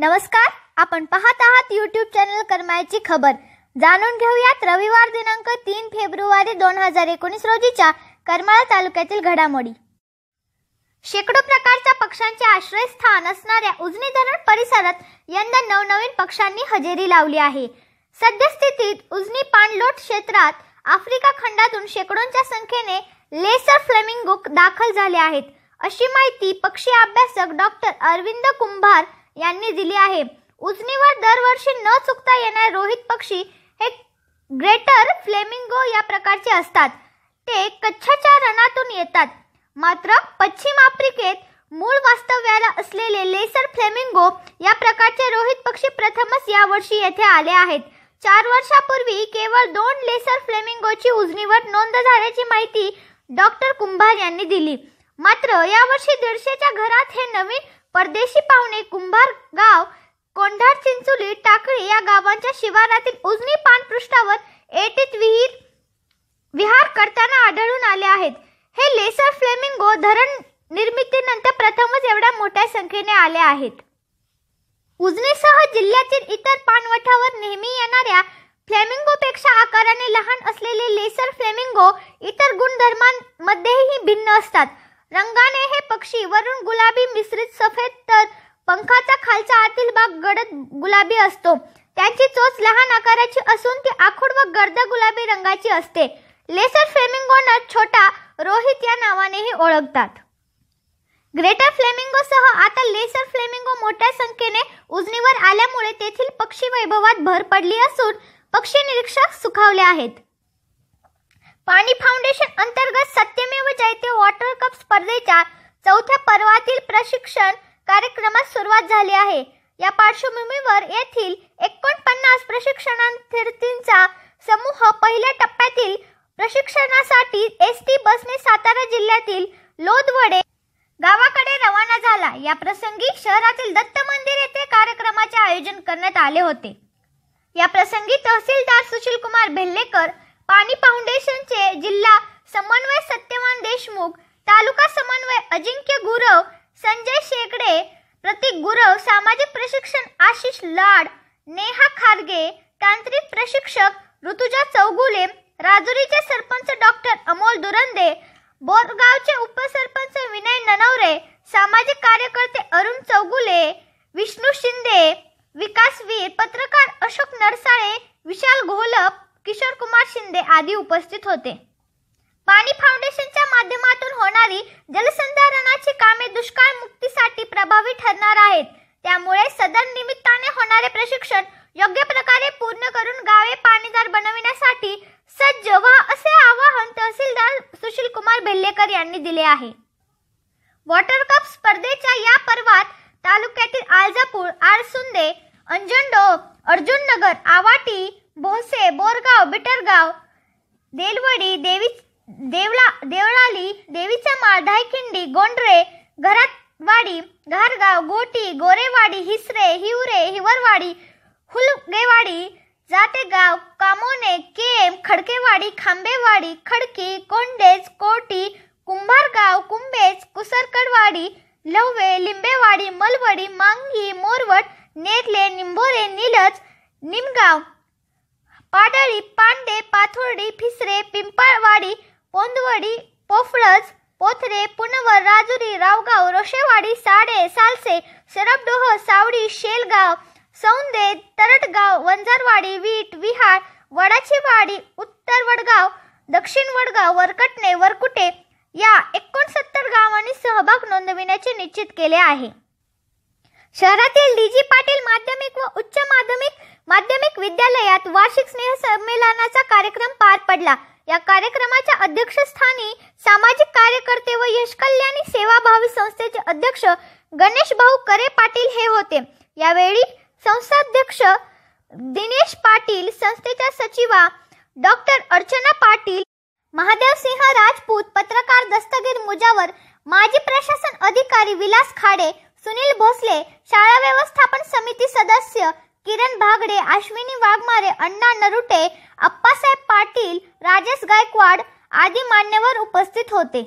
नमस्कार आपण पाहत आहात यूट्यूब चॅनल करमायची खबर. जाणून घेऊयात रविवार दिनांक तीन फेब्रुवारी दोन हजार एकोणीस रोजीच्या करमाळा तालुक्यातील घडामोडी. शेकडो प्रकारच्या पक्ष्यांचे आश्रयस्थान असणाऱ्या उजनी धरण परिसरात यंदा नवनवीन पक्ष्यांनी हजेरी लावली आहे. सद्यस्थितीत उजनी पाणलोट क्षेत्रात आफ्रिका खंडातून शेकडोंच्या संख्येने लेसर फ्लेमिंगो दाखल झाले आहेत. अशी माहिती पक्षी अभ्यासक डॉक्टर अरविंद कुंभार यांनी दिली आहे. उजनीवर दरवर्षी न चुकता येणारे रोहित पक्षी हे ग्रेटर फ्लेमिंगो या प्रकारचे असतात. ते कच्छच्या रणातून येतात. मात्र पश्चिम आफ्रिकेत मूळ वास्तव्याला असलेले लेसर फ्लेमिंगो या प्रकारचे रोहित पक्षी प्रथमच यावर्षी येथे आले आहेत. चार वर्षापूर्वी केवळ दोन लेसर फ्लेमिंगोची उजनीवर नोंद झाल्याची माहिती डॉक्टर कुंभार यांनी दिली. मात्र यावर्षी दीडशेच्या घरात हे नवीन परदेशी पाहुणे कुंभार गाव कोंढार चिंचोली टाकळी या गावांच्या शिवारातील उजनी पानपृष्ठावर एटीत विहीर विहार करताना आढळून आले आहेत. हे लेसर फ्लेमिंगो धरण निर्मितीनंतर प्रथमच एवढ्या मोठ्या संख्येने आले आहेत. उजनीसह जिल्ह्यातील इतर पाणवठ्यावर नेहमी येणाऱ्या फ्लेमिंगोपेक्षा आकाराने लहान असलेले लेसर फ्लेमिंगो इतर गुणधर्मांमध्येही भिन्न असतात. रंगाने हे पक्षी वरून गुलाबी मिश्रित सफेद तर पंखाचा खालचा आतील भाग गडद गुलाबी असतो. त्यांची चोच लहान आकाराची असून ती आखूड व गर्द गुलाबी रंगाची असते. लेसर फ्लेमिंगोना छोटा रोहित या नावानेही ओळखतात. ग्रेटर फ्लेमिंगोसह आता लेसर फ्लेमिंगो मोठ्या संख्येने उजनीवर आल्यामुळे तेथील पक्षी वैभवात भर पडली असून पक्षी निरीक्षक सुखावले आहेत. पाणी फाउंडेशन अंतर्गत सत्यमेव जयते वॉटर कप्स स्पर्धेच्या चौथ्या पर्वातील प्रशिक्षण कार्यक्रमास सुरुवात झाली आहे. या पार्श्वभूमीवर येथील एकोणपन्नास प्रशिक्षणार्थींचा समूह पहिल्या टप्प्यातील प्रशिक्षणासाठी एस टी बसने सातारा जिल्ह्यातील लोदवडे गावाकडे रवाना झाला. या प्रसंगी शहरातील दत्त मंदिर येथे कार्यक्रमाचे आयोजन करण्यात आले होते. या प्रसंगी तहसीलदार सुशील कुमार भेल्लेकर पाणी फाउंडेशनचे जिल्हा समन्वय सत्यवान देशमुख तालुका समन्वय अजिंक्य गुरव संजय शेकडे प्रतीक गुरव सामाजिक प्रशिक्षण आशिष लाड नेहा खारगे तांत्रिक प्रशिक्षक ऋतुजा चौगुले राजुरीचे सरपंच डॉक्टर अमोल दुरंदे बोरगावचे उपसरपंच विनय ननवरे सामाजिक कार्यकर्ते अरुण चौगुले विष्णू शिंदे विकासवीर पत्रकार अशोक नरसाळे विशाल घोलप किशोर कुमार शिंदे आदी उपस्थित होते. पाणी फाउंडेशनच्या माध्यमातून होणारी जलसंधारणाची कामे दुष्काळ मुक्तीसाठी प्रभावी ठरणार आहेत. त्यामुळे सदर निमित्ताने होणारे प्रशिक्षण योग्य प्रकारे पूर्ण करून गावे पाणीदार बनविण्यासाठी सज्ज व्हा असे आवाहन तहसीलदार सुशील कुमार बेल्लेकर यांनी दिले आहे. वॉटर कप स्पर्धेच्या या पर्वात तालुक्यातील आळजापूर आळसुंदे अंजनडो अर्जुननगर आवाटी भोसे बोरगाव बिटरगाव देलवडी देवी देवळा देवळाली देवीचा माळ धायखिंडी गोंडरे घरातवाडी घारगाव गोटी गोरेवाडी हिसरे हिवरे हिवरवाडी हुलगेवाडी जातेगाव कामोने केम खडकेवाडी खांबेवाडी खडकी कोंडेज कोटी कुंभारगाव कुंभेज कुसरकडवाडी लववे लिंबेवाडी मलवडी मांगी मोरवट नेरले निंबोरे निलज निमगाव पाडळी पांडे पाथोर्डी फिसरे पिंपळवाडी पोंदवडी पोफळज पोथरे पुनवर राजुरी रावगाव रोशेवाडी साडे सालसे सरबडोह सावडी शेलगाव सौंदे तरटगाव वंजारवाडी वीट विहार वडाचीवाडी उत्तर वडगाव दक्षिण वडगाव वरकटणे वरकुटे या एकोणसत्तर गावांनी सहभाग नोंदविण्याचे निश्चित केले आहे. शहरातील डीजी पाटील माध्यमिक व उच्च माध्यमिक माध्यमिक विद्यालयात वार्षिक स्नेह संमेलनाचा कार्यक्रम पार पडला. या कार्यक्रमाच्या अध्यक्षस्थानी सामाजिक कार्यकर्ते व यश कल्याणी सेवाभावी संस्थेचे अध्यक्ष गणेश भाऊ करे पाटील हे होते. यावेळी संस्थाध्यक्ष दिनेश पाटील संस्थेच्या सचिवा डॉक्टर अर्चना पाटील महादेव सिंह राजपूत पत्रकार दस्तगीर मुजावर माजी प्रशासन अधिकारी विलास खाडे सुनील भोसले शाळा व्यवस्थापन समिती सदस्य किरण भागडे अश्विनी वाघमारे अण्णा नरुटे अप्पासाहेब पाटील राजेश गायकवाड आदी मान्यवर उपस्थित होते.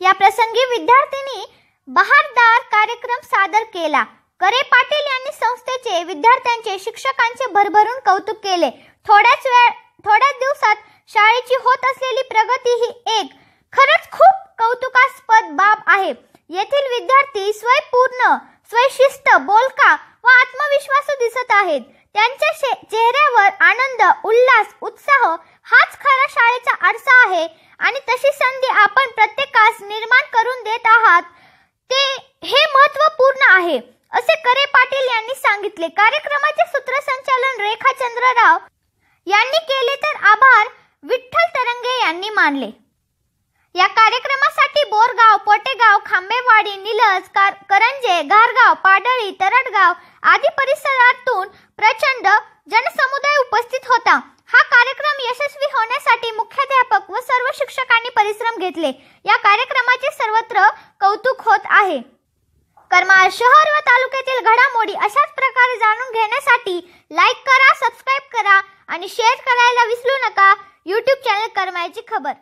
या प्रसंगी विद्यार्थ्यांनी बहारदार कार्यक्रम सादर केला. करे पाटील यांनी संस्थेचे विद्यार्थ्यांचे शिक्षकांचे भरभरून कौतुक केले. थोड्याच वेळ थोड्याच दिवसात शाळेची होत असलेली प्रगती ही एक खरंच खूप कौतुकास्पद बाब आहे. येथील विद्यार्थी स्वयंपूर्ण स्वयंशिस्त बोलका व आत्मविश्वासू दिसत आहेत. त्यांच्या चेहऱ्यावर आनंद उल्हास उत्साह हाच खरा शाळेचा आरसा आहे. आणि तशी संधी आपण प्रत्येकास निर्माण करून देत आहात ते हे महत्त्वपूर्ण आहे असे करे पाटील यांनी सांगितले. कार्यक्रमाचे सूत्रसंचालन रेखा चंद्रराव यांनी केले तर आभार विठ्ठल तरंगे यांनी मानले. या कार्यक्रमासाठी बोरगाव पोटेगाव खांबेवाडी निलज करंजे घारगाव पाडळी तरडगाव आदी परिसरातून प्रचंड जनसमुदाय उपस्थित होता. हा कार्यक्रम यशस्वी होण्यासाठी मुख्याध्यापक व सर्व शिक्षकांनी परिश्रम घेतले. या कार्यक्रमाचे सर्वत्र कौतुक होत आहे. करमाळ शहर व तालुक्यातील घडामोडी अशाच प्रकारे जाणून घेण्यासाठी लाईक करा सबस्क्राईब करा आणि शेअर करायला विसरू नका. यूट्यूब चॅनल करमाळची खबर.